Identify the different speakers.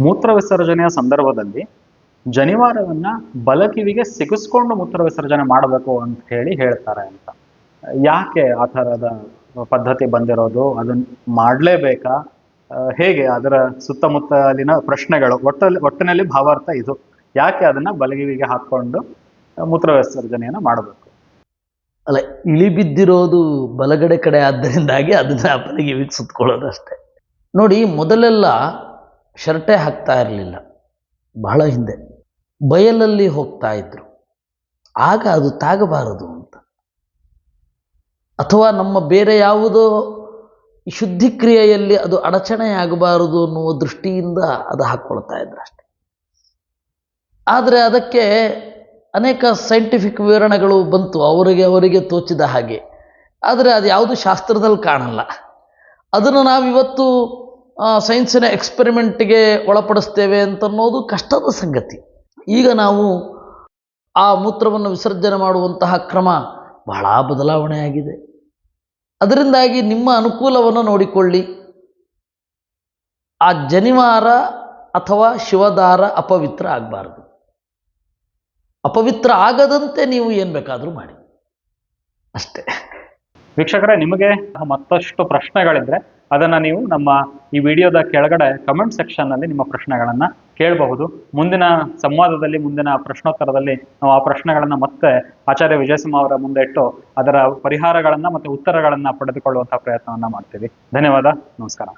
Speaker 1: ಮೂತ್ರ ವಿಸರ್ಜನೆಯ ಸಂದರ್ಭದಲ್ಲಿ ಜನಿವಾರವನ್ನ ಬಲಕಿವಿಗೆ ಸಿಗಿಸ್ಕೊಂಡು ಮೂತ್ರ ವಿಸರ್ಜನೆ ಮಾಡಬೇಕು ಅಂತ ಹೇಳಿ ಹೇಳ್ತಾರೆ ಅಂತ. ಯಾಕೆ ಆ ಥರದ ಪದ್ಧತಿ ಬಂದಿರೋದು? ಅದನ್ನ ಮಾಡಲೇಬೇಕಾ? ಹೇಗೆ? ಅದರ ಸುತ್ತಮುತ್ತಲಿನ ಪ್ರಶ್ನೆಗಳು. ಒಟ್ಟಲ್ಲಿ, ಒಟ್ಟಿನಲ್ಲಿ ಭಾವಾರ್ಥ ಇದು. ಯಾಕೆ ಅದನ್ನ ಬಲಗಿವಿಗೆ ಹಾಕೊಂಡು ಮೂತ್ರ ವಿಸರ್ಜನೆಯನ್ನ ಮಾಡಬೇಕು?
Speaker 2: ಅಲ್ಲ, ಇಳಿ ಬಿದ್ದಿರೋದು ಬಲಗಡೆ ಕಡೆ ಆದ್ದರಿಂದಾಗಿ ಅದನ್ನ ಬಲಗಿವಿಗೆ ಸುತ್ತಕೊಳ್ಳೋದು ಅಷ್ಟೇ ನೋಡಿ, ಮೊದಲೆಲ್ಲ ಶರ್ಟೆ ಹಾಕ್ತಾ ಇರಲಿಲ್ಲ. ಬಹಳ ಹಿಂದೆ. ಬಯಲಲ್ಲಿ ಹೋಗ್ತಾ ಇದ್ರು. ಆಗ ಅದು ತಾಗಬಾರದು ಅಂತ. ಅಥವಾ ನಮ್ಮ ಬೇರೆ ಯಾವುದೋ ಶುದ್ಧಿಕ್ರಿಯೆಯಲ್ಲಿ ಅದು ಅಡಚಣೆ ಆಗಬಾರದು ಅನ್ನುವ ದೃಷ್ಟಿಯಿಂದ ಅದು ಹಾಕ್ಕೊಳ್ತಾ ಇದ್ರು ಅಷ್ಟೆ. ಆದರೆ ಅದಕ್ಕೆ ಅನೇಕ ಸೈಂಟಿಫಿಕ್ ವಿವರಣೆಗಳು ಬಂತು. ಅವರಿಗೆ ಅವರಿಗೆ ತೋಚಿದ ಹಾಗೆ. ಆದರೆ ಅದು ಯಾವುದು ಶಾಸ್ತ್ರದಲ್ಲಿ ಕಾಣಲ್ಲ. ಅದನ್ನು ನಾವಿವತ್ತು ಸೈನ್ಸಿನ ಎಕ್ಸ್ಪೆರಿಮೆಂಟ್ಗೆ ಒಳಪಡಿಸ್ತೇವೆ ಅಂತನ್ನೋದು ಕಷ್ಟದ ಸಂಗತಿ. ಈಗ ನಾವು ಆ ಮೂತ್ರವನ್ನು ವಿಸರ್ಜನೆ ಮಾಡುವಂತಹ ಕ್ರಮ ಬಹಳ ಬದಲಾವಣೆಯಾಗಿದೆ ಅದರಿಂದಾಗಿ ನಿಮ್ಮ ಅನುಕೂಲವನ್ನು ನೋಡಿಕೊಳ್ಳಿ. ಆ ಜನಿವಾರ ಅಥವಾ ಶಿವದಾರ ಅಪವಿತ್ರ ಆಗಬಾರದು. ಅಪವಿತ್ರ ಆಗದಂತೆ ನೀವು ಏನು ಬೇಕಾದರೂ ಮಾಡಿ. ಅಷ್ಟೇ.
Speaker 1: ವೀಕ್ಷಕರೇ, ನಿಮಗೆ ಮತ್ತಷ್ಟು ಪ್ರಶ್ನೆಗಳಿದ್ರೆ ಅದನ್ನ ನೀವು ನಮ್ಮ ಈ ವಿಡಿಯೋದ ಕೆಳಗಡೆ ಕಮೆಂಟ್ ಸೆಕ್ಷನ್ನಲ್ಲಿ ನಿಮ್ಮ ಪ್ರಶ್ನೆಗಳನ್ನು ಕೇಳಬಹುದು. ಮುಂದಿನ ಸಂವಾದದಲ್ಲಿ, ಮುಂದಿನ ಪ್ರಶ್ನೋತ್ತರದಲ್ಲಿ ನಾವು ಆ ಪ್ರಶ್ನೆಗಳನ್ನು ಮತ್ತೆ ಆಚಾರ್ಯ ವಿಜಯಸಿಂಹ ಅವರ ಮುಂದೆ ಇಟ್ಟು ಅದರ ಪರಿಹಾರಗಳನ್ನು ಮತ್ತು ಉತ್ತರಗಳನ್ನು ಪಡೆದುಕೊಳ್ಳುವಂಥ ಪ್ರಯತ್ನವನ್ನು ಮಾಡ್ತೀವಿ. ಧನ್ಯವಾದ. ನಮಸ್ಕಾರ.